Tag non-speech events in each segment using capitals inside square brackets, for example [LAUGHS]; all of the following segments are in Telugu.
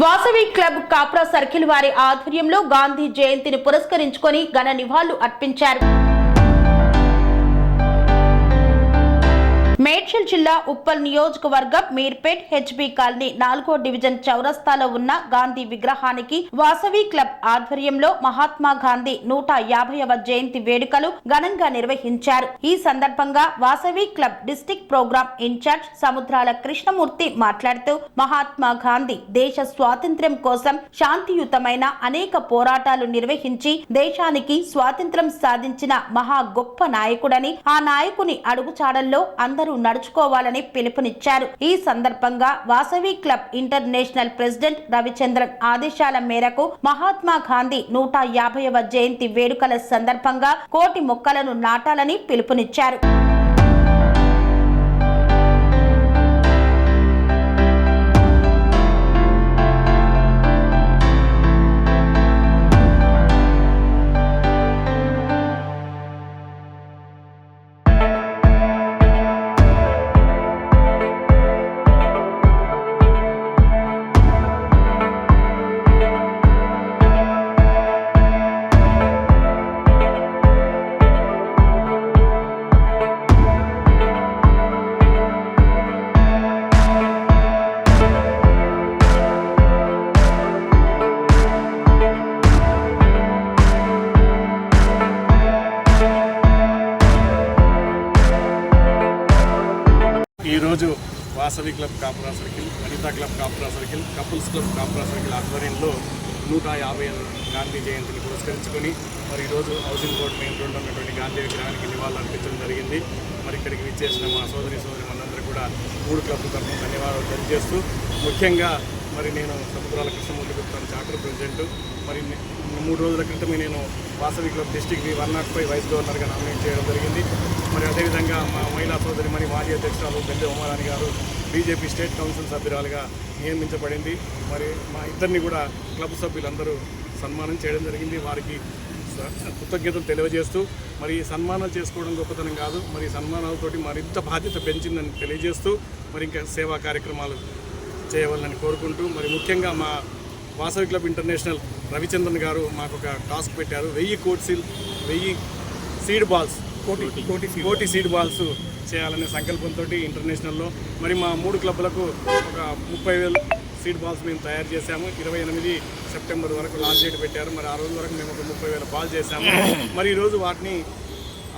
వాసవి క్లబ్ కాప్రా సర్కిల్ వారి ఆధ్వర్యంలో గాంధీ జయంతిని పురస్కరించుకొని ఘన నివాళులు అర్పించారు. మేడ్చల్ జిల్లా ఉప్పల్ నియోజకవర్గం మీర్పేట్ హెచ్బి కాలనీ నాలుగో డివిజన్ చౌరస్తాలో ఉన్న గాంధీ విగ్రహానికి వాసవి క్లబ్ ఆధ్వర్యంలో మహాత్మా గాంధీ నూట యాభైవ జయంతి వేడుకలు ఘనంగా నిర్వహించారు. ఈ సందర్భంగా Vasavi club district programme incharge Samudrala Krishnamurthy మాట్లాడుతూ మహాత్మా గాంధీ దేశ స్వాతంత్ర్యం కోసం శాంతియుతమైన అనేక పోరాటాలు నిర్వహించి దేశానికి స్వాతంత్ర్యం సాధించిన మహా గొప్ప నాయకుడని ఆ నాయకుని అడుగుచాడల్లో అందరూ నడుచుకోవాలని పిలుపునిచ్చారు. ఈ సందర్భంగా Vasavi club international president Ravichandran ఆదేశాల మేరకు మహాత్మా గాంధీ నూట యాభైవ జయంతి వేడుకల సందర్భంగా కోటి మొక్కలను నాటాలని పిలుపునిచ్చారు. ఈరోజు Vasavi club Kapra circle Vanitha club Kapra circle couples club Kapra circle ఆధ్వర్యంలో నూట యాభై గాంధీ జయంతిని పురస్కరించుకొని మరి ఈరోజు హౌసింగ్ బోర్డ్ మెయిన్ రోడ్లో ఉన్నటువంటి గాంధీ విగ్రహానికి నివాళులు అర్పించడం జరిగింది. మరి ఇక్కడికి విచ్చేసిన మా సోదరి సోదరి మనందరూ కూడా మూడు క్లబ్ల తరఫున ధన్యవాదాలు తెలియజేస్తూ ముఖ్యంగా మరి నేను సముద్రాల కృష్ణమూర్తి గుప్తాను చార్టర్ ప్రెసిడెంట్. మరి మూడు రోజుల క్రితమే నేను Vasavi club district one not five vice గవర్నర్గా నామినేట్ చేయడం జరిగింది. మరి అదేవిధంగా మా మహిళా సోదరి మరి మాజీ అధ్యక్షురాలు బెల్లి ఉమారాణి గారు బీజేపీ స్టేట్ కౌన్సిల్ సభ్యురాలుగా నియమించబడింది. మరి మా ఇద్దరిని కూడా క్లబ్ సభ్యులందరూ సన్మానం చేయడం జరిగింది. వారికి కృతజ్ఞతలు తెలియజేస్తూ మరి ఈ సన్మానాలు చేసుకోవడం గొప్పతనం కాదు. మరి సన్మానాలతోటి మరింత బాధ్యత పెంచిందని తెలియజేస్తూ మరి ఇంకా సేవా కార్యక్రమాలు చేయవాలని కోరుకుంటూ మరి ముఖ్యంగా మా వాసవి క్లబ్ ఇంటర్నేషనల్ రవిచంద్రన్ గారు మాకు ఒక టాస్క్ పెట్టారు. వెయ్యి కోటి సీల్ వెయ్యి సీడ్ బాల్స్ కోటి కోటి కోటి సీడ్ బాల్స్. చేయాలనే సంకల్పంతో ఇంటర్నేషనల్లో మరి మా మూడు క్లబ్లకు ఒక ముప్పై వేలు సీడ్ బాల్స్ మేము తయారు చేశాము. ఇరవై ఎనిమిది సెప్టెంబర్ వరకు లాస్ట్ డేట్ పెట్టారు. మరి ఆ రోజు వరకు మేము ఒక ముప్పై వేల బాల్ చేశాము. [LAUGHS] మరి ఈరోజు వాటిని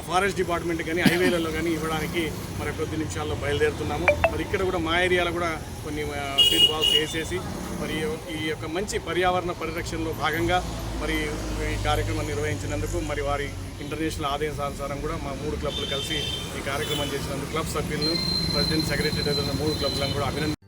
ఫారెస్ట్ డిపార్ట్మెంట్ కానీ హైవేలలో కానీ ఇవ్వడానికి మరి కొద్ది నిమిషాల్లో బయలుదేరుతున్నాము. మరి ఇక్కడ కూడా మా ఏరియాలో కూడా కొన్ని సీడ్ బాల్స్ వేసేసి మరి ఈ యొక్క మంచి పర్యావరణ పరిరక్షణలో భాగంగా మరి ఈ కార్యక్రమం నిర్వహించినందుకు మరి వారి ఇంటర్నేషనల్ ఆదేశానుసారం కూడా మా మూడు క్లబ్లు కలిసి ఈ కార్యక్రమం చేసినందుకు క్లబ్ సభ్యులను ప్రెసిడెంట్ సెక్రటరీ మూడు క్లబ్లను కూడా అభినందన